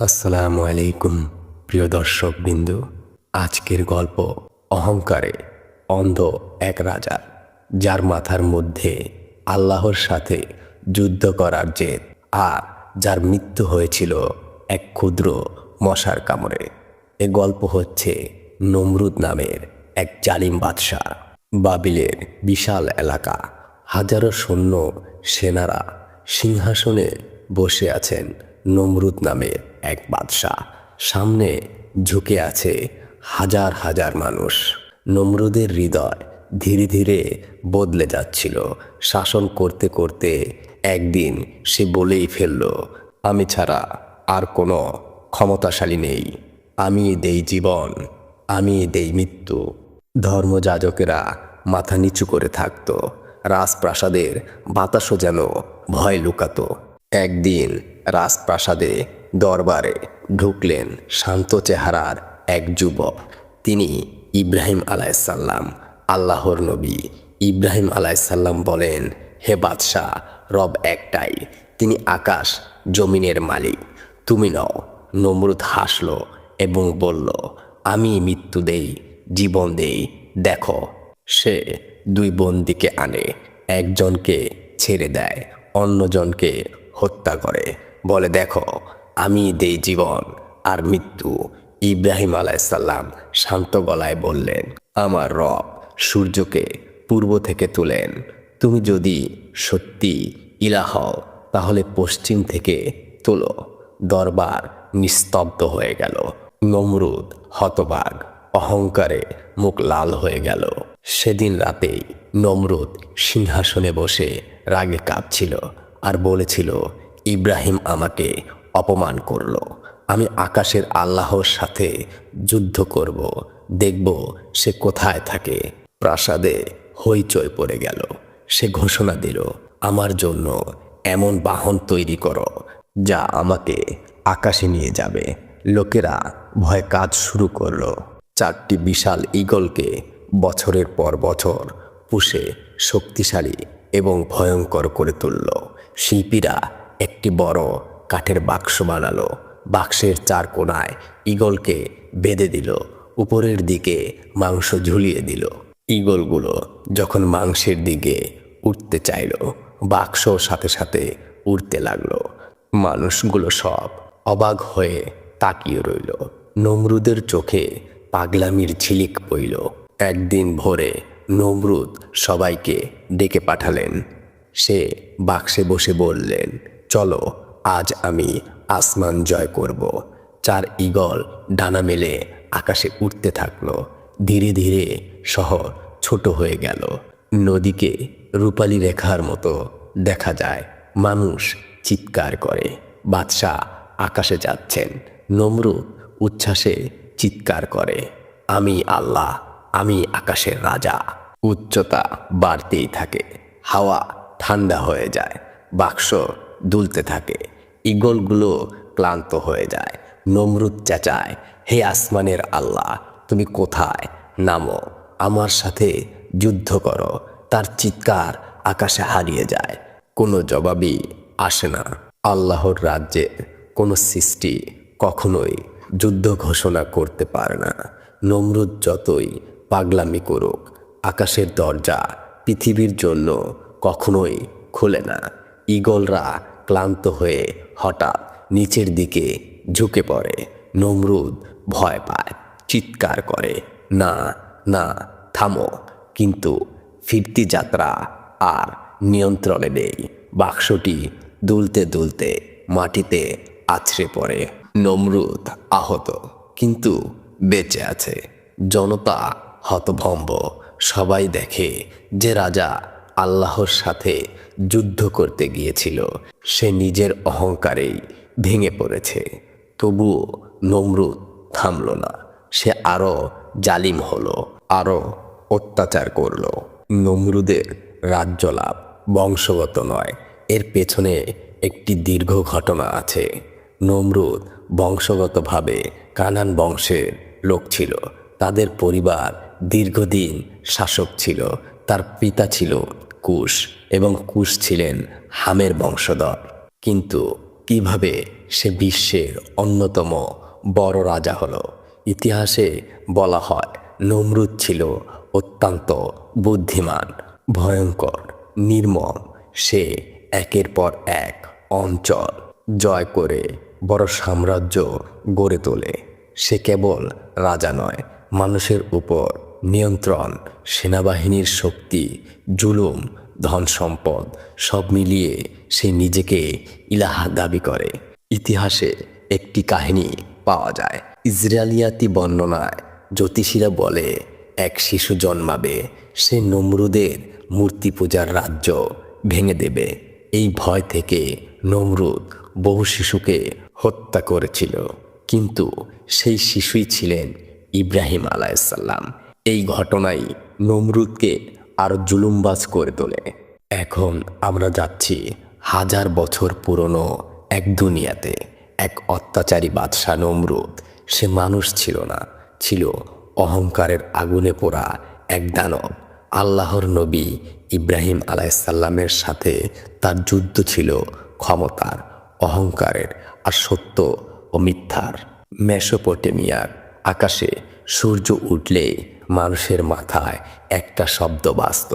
আসসালামু আলাইকুম, প্রিয় দর্শক বিন্দু আজকের গল্প অহংকারে অন্ধ এক রাজা, যার মাথার মধ্যে আল্লাহর সাথে যুদ্ধ করার জেদ আর যার মৃত্যু হয়েছিল এক ক্ষুদ্র মশার কামড়ে। এ গল্প হচ্ছে নমরুদ নামের এক জালিম বাদশাহ, বাবিলের বিশাল এলাকা। হাজারো সৈন্য সেনারা সিংহাসনে বসে আছেন নমরুদ নামের এক বাদশাহ। সামনে ঝুঁকে আছে হাজার হাজার মানুষ। নমরুদের হৃদয় ধীরে ধীরে বদলে যাচ্ছিল। শাসন করতে করতে একদিন সে বলেই ফেলল, আমি ছাড়া আর কোনো ক্ষমতাশালী নেই। আমি দেই জীবন, আমি দেই মৃত্যু। ধর্মযাজকেরা মাথা নিচু করে থাকত। রাজপ্রাসাদের বাতাসও যেন ভয় লুকাতো। একদিন রাজপ্রাসাদে দরবারে ঢুকলেন শান্ত চেহারার এক যুবক। তিনি ইব্রাহিম আলাইসাল্লাম আল্লাহর নবী। ইব্রাহিম আলাইসাল্লাম বলেন, হে বাদশাহ, রব একটাই। তিনি আকাশ জমিনের মালিক। তুমি নও, নমরুদ হাসল এবং বলল, আমি মৃত্যু দেই, জীবন দেই। দেখো, সে দুই বন্দিকে আনে। একজনকে ছেড়ে দেয়, অন্যজনকে হত্যা করে। বলে, দেখো, আমি দেই জীবন আর মৃত্যু। ইব্রাহিম আলাইসাল্লাম শান্ত গলায় বললেন, আমার রব সূর্যকে পূর্ব থেকে তুলেন। তুমি যদি সত্যি ইলা হও, তাহলে পশ্চিম থেকে তোলো। দরবার নিস্তব্ধ হয়ে গেল। নমরুদ হতবাগ অহংকারে মুখ লাল হয়ে গেল। সেদিন রাতেই নমরুদ সিংহাসনে বসে রাগে কাঁপছিল। আর বলেছিল, ইব্রাহিম আমাকে অপমান করল। আমি আকাশের আল্লাহর সাথে যুদ্ধ করব। দেখব সে কোথায় থাকে। প্রাসাদে হইচই পড়ে গেল। সে ঘোষণা দিল, আমার জন্য এমন বাহন তৈরি করো, যা আমাকে আকাশে নিয়ে যাবে। লোকেরা ভয় কাজ শুরু করল। চারটি বিশাল ঈগলকে বছরের পর বছর পুষে শক্তিশালী এবং ভয়ঙ্কর করে তুলল। শিল্পীরা একটি বড় কাঠের বাক্স বানালো। বাক্সের চার কোণায় ঈগলকে বেঁধে দিল। উপরের দিকে মাংস ঝুলিয়ে দিল। ঈগলগুলো যখন মাংসের দিকে উঠতে চাইল বাক্স সাথে সাথে উড়তে লাগল। মানুষগুলো সব অবাক হয়ে তাকিয়ে রইল। নমরুদের চোখে পাগলামির ঝিলিক পইল। একদিন ভোরে নমরুদ সবাইকে ডেকে পাঠালেন সে বাক্সে বসে বললেন, চলো, আজ আমি আসমান জয় করব। চার ঈগল ডানা মেলে আকাশে উঠতে থাকল। ধীরে ধীরে শহর ছোট হয়ে গেল। নদীকে রূপালী রেখার মতো দেখা যায়। মানুষ চিৎকার করে। বাদশাহ আকাশে যাচ্ছেন। নমরুদ উচ্ছ্বাসে চিৎকার করে, আমি আল্লাহ, আমি আকাশের রাজা। উচ্চতা বাড়তেই থাকে। হাওয়া ঠান্ডা হয়ে যায়, বাক্স দুলতে থাকে, ঈগলগুলো ক্লান্ত হয়ে যায়, নমরুদ চেঁচায়, হে আসমানের আল্লাহ, তুমি কোথায়? নামো, আমার সাথে যুদ্ধ করো, তার চিৎকার আকাশে হারিয়ে যায়, কোনো জবাবই আসে না। আল্লাহর রাজ্যে কোনো সৃষ্টি কখনোই যুদ্ধ ঘোষণা করতে পারে না। নমরুদ যতই পাগলামি করুক, আকাশের দরজা পৃথিবীর জন্য কখনোই খোলে না। ঈগলরা ক্লান্ত হয়ে হঠাৎ নিচের দিকে ঝুঁকে পড়ে। নমরুদ ভয় পায়, চিৎকার করে, না না, থামো। কিন্তু ফিরতি যাত্রা আর নিয়ন্ত্রণে নেই। বাক্সটি দুলতে দুলতে মাটিতে আছড়ে পড়ে। নমরুদ আহত, কিন্তু বেঁচে আছে। জনতা হতভম্ব। সবাই দেখে যে রাজা আল্লাহর সাথে যুদ্ধ করতে গিয়েছিল। সে নিজের অহংকারেই ভেঙে পড়েছে। তবুও নমরুদ থামল না। সে আরও জালিম হলো, আরও অত্যাচার করল। নমরুদের রাজ্যলাভ বংশগত নয়, এর পেছনে একটি দীর্ঘ ঘটনা আছে। নমরুদ বংশগতভাবে কানান বংশের লোক ছিল। তাদের পরিবার দীর্ঘদিন শাসক ছিল, তার পিতা ছিল কুশ এবং কুশ ছিলেন হামের বংশধর। কিন্তু কীভাবে সে বিশ্বের অন্যতম বড় রাজা হলো, ইতিহাসে বলা হয় নমরুদ ছিল অত্যন্ত বুদ্ধিমান, ভয়ঙ্কর, নির্মম। সে একের পর এক অঞ্চল জয় করে বড় সাম্রাজ্য গড়ে তোলে। সে কেবল রাজা নয়, মানুষের উপর নিয়ন্ত্রণ, সেনাবাহিনীর শক্তি, জুলুম, ধন সম্পদ, সব মিলিয়ে সে নিজেকে ইলাহা দাবি করে। ইতিহাসে একটি কাহিনী পাওয়া যায়। ইসরায়েলিয়াতি বর্ণনায় জ্যোতিষীরা বলে, এক শিশু জন্মাবে, সে নমরুদের মূর্তি পূজার রাজ্য ভেঙে দেবে। এই ভয় থেকে নমরুদ বহু শিশুকে হত্যা করেছিল। কিন্তু সেই শিশুই ছিলেন ইব্রাহিম আলাইসাল্লাম এই ঘটনাই নমরুদকে আরও জুলুমবাজ করে তোলে। এখন আমরা যাচ্ছি হাজার বছর পুরনো এক দুনিয়াতে। এক অত্যাচারী বাদশাহ নমরুদ। সে মানুষ ছিল না, ছিল অহংকারের আগুনে পোড়া এক দানব। আল্লাহর নবী ইব্রাহিম আলাইসাল্লামের সাথে তার যুদ্ধ ছিল ক্ষমতার, অহংকারের আর সত্য ও মিথ্যার। মেসোপটেমিয়ার আকাশে সূর্য উঠলে মানুষের মাথায় একটা শব্দ বাজত,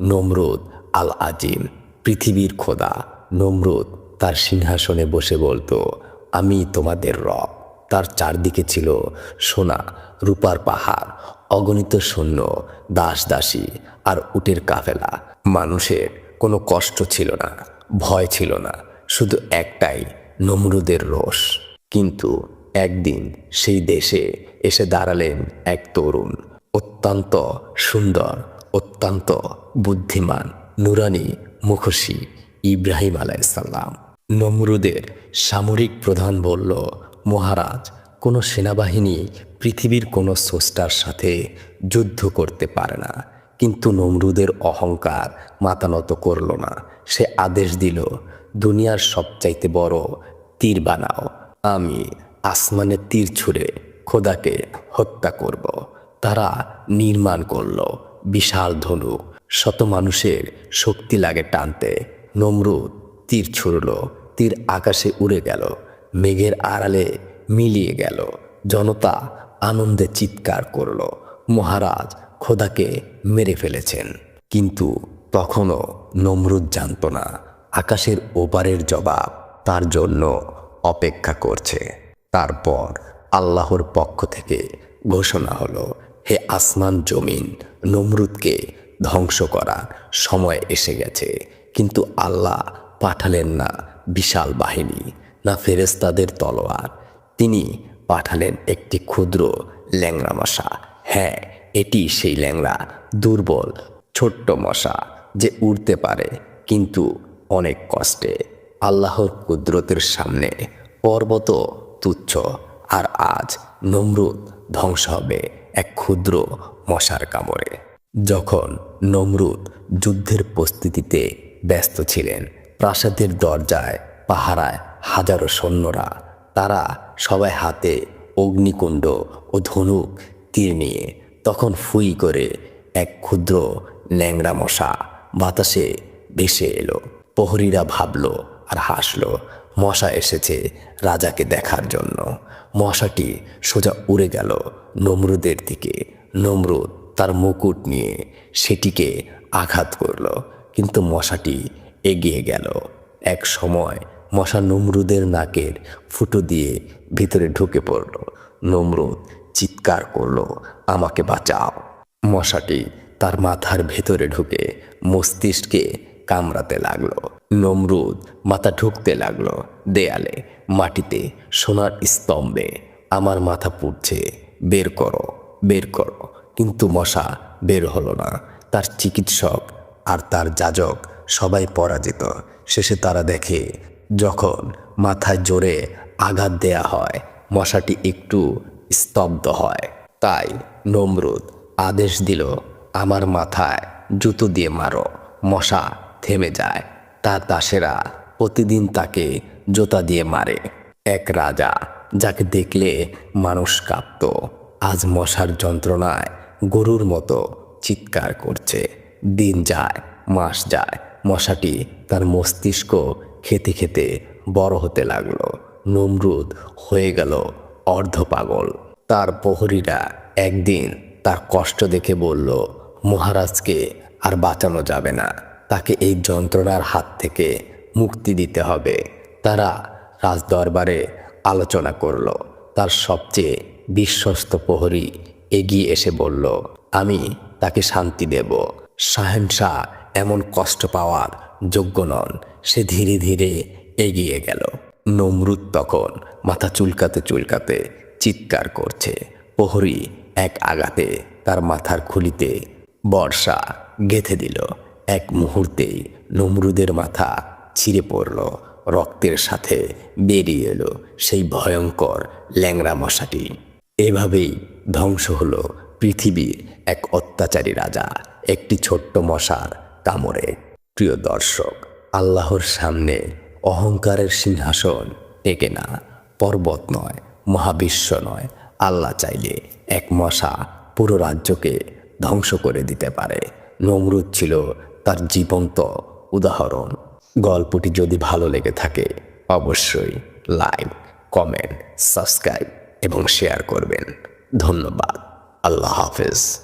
নমরুদ আল আজিম পৃথিবীর খোদা, নমরুদ তার সিংহাসনে বসে বলতো, আমি তোমাদের রব। তার চারদিকে ছিল সোনা, রূপার পাহাড়, অগণিত সৈন্য দাস দাসী আর উটের কাফেলা। মানুষের কোনো কষ্ট ছিল না, ভয় ছিল না, শুধু একটাই, নমরুদের রোষ। কিন্তু একদিন সেই দেশে এসে দাঁড়ালেন এক তরুণ। অত্যন্ত সুন্দর, অত্যন্ত বুদ্ধিমান, নুরানি, মুখোশী ইব্রাহিম আলাইসাল্লাম নমরুদের সামরিক প্রধান বলল, মহারাজ, কোনো সেনাবাহিনী পৃথিবীর কোনো স্রষ্টার সাথে যুদ্ধ করতে পারে না। কিন্তু নমরুদের অহংকার মাতানত করল না। সে আদেশ দিল, দুনিয়ার সবচাইতে বড় তীর বানাও। আমি আসমানে তীর ছুঁড়ে খোদাকে হত্যা করব। তারা নির্মাণ করল বিশাল ধনুক। শত মানুষের শক্তি লাগে টানতে। নমরুদ তীর ছুড়ল, তীর আকাশে উড়ে গেল, মেঘের আড়ালে মিলিয়ে গেল। জনতা আনন্দে চিৎকার করল, মহারাজ খোদাকে মেরে ফেলেছেন। কিন্তু তখনও নমরুদ জানত না, আকাশের ওপারের জবাব তার জন্য অপেক্ষা করছে। তারপর আল্লাহর পক্ষ থেকে ঘোষণা হলো হে আসমান জমিন, নমরুদকে ধ্বংস করার সময় এসে গেছে। কিন্তু আল্লাহ পাঠালেন না বিশাল বাহিনী, না ফেরেস্তাদের তলোয়ার। তিনি পাঠালেন একটি ক্ষুদ্র ল্যাংড়া মশা। হ্যাঁ এটি সেই ল্যাংড়া, দুর্বল, ছোট্ট মশা যে উড়তে পারে, কিন্তু অনেক কষ্টে। আল্লাহর কুদরতের সামনে পর্বত তুচ্ছ, আর আজ নমরুদ ধ্বংস হবে। এক ক্ষুদ্র মশার কামড়ে। যখন নমরুদ যুদ্ধের প্রস্তুতিতে ব্যস্ত ছিলেন, প্রাসাদের দরজায়, পাহারায় হাজারো সৈন্যরা, তারা সবাই হাতে অগ্নিকুণ্ড ও ধনুক তীর নিয়ে তখন ফুই করে এক ক্ষুদ্র ল্যাংড়া মশা বাতাসে ভেসে এলো। প্রহরীরা ভাবলো আর হাসলো মশা এসেছে রাজাকে দেখার জন্য। মশাটি সোজা উড়ে গেল নমরুদের দিকে। নমরুদ তার মুকুট নিয়ে সেটিকে আঘাত করল, কিন্তু মশাটি এগিয়ে গেল। এক সময় মশা নমরুদের নাকের ফুটো দিয়ে ভিতরে ঢুকে পড়ল। নমরুদ চিৎকার করল, আমাকে বাঁচাও। মশাটি তার মাথার ভেতরে ঢুকে মস্তিষ্কে কামড়াতে লাগল। নমরুদ মাথা ঢুকতে লাগল। দেয়ালে, মাটিতে সোনার স্তম্ভে। আমার মাথা পুড়ছে। বের করো বের করো। কিন্তু মশা বের হলো না। তার চিকিৎসক আর তার যাজক সবাই পরাজিত। শেষে তারা দেখে, যখন মাথায় জোরে আঘাত দেয়া হয়, মশাটি একটু স্তব্ধ হয়। তাই নমরুদ আদেশ দিল, আমার মাথায় জুতো দিয়ে মারো। মশা থেমে যায়। তার দাসেরা প্রতিদিন তাকে জোতা দিয়ে মারে। এক রাজা যাকে দেখলে মানুষ কাঁপত। আজ মশার যন্ত্রণায় গরুর মতো চিৎকার করছে। দিন যায়, মাস যায়, মশাটি তার মস্তিষ্ক খেতে খেতে বড় হতে লাগল। নমরুদ হয়ে গেল অর্ধ পাগল। তার প্রহরীরা একদিন তার কষ্ট দেখে বলল, মহারাজকে আর বাঁচানো যাবে না। তাকে এই যন্ত্রণার হাত থেকে মুক্তি দিতে হবে। তারা রাজদরবারে আলোচনা করল। তার সবচেয়ে বিশ্বস্ত প্রহরী এগিয়ে এসে বলল, আমি তাকে শান্তি দেব। শাহেনশাহ এমন কষ্ট পাওয়ার যোগ্য নন। সে ধীরে ধীরে এগিয়ে গেল। নমরুদ তখন মাথা চুলকাতে চুলকাতে চিৎকার করছে। প্রহরী এক আঘাতে তার মাথার খুলিতে বর্ষা গেথে দিল। এক মুহূর্তেই নমরুদের মাথা ছিঁড়ে পড়ল, রক্তের সাথে বেরিয়ে এলো সেই ভয়ঙ্কর ল্যাংড়া মশাটি। এভাবেই ধ্বংস হলো পৃথিবীর এক অত্যাচারী রাজা, একটি ছোট্ট মশার কামড়ে। প্রিয় দর্শক, আল্লাহর সামনে অহংকারের সিংহাসন টেকে না, পর্বত নয়, মহাবিশ্ব নয়, আল্লাহ চাইলে এক মশা পুরো রাজ্যকে ধ্বংস করে দিতে পারে। নমরুদ ছিল তার জীবন্ত উদাহরণ। গল্পটি যদি ভালো লেগে থাকে, অবশ্যই লাইক, কমেন্ট, সাবস্ক্রাইব এবং শেয়ার করবেন। ধন্যবাদ। আল্লাহ হাফেজ।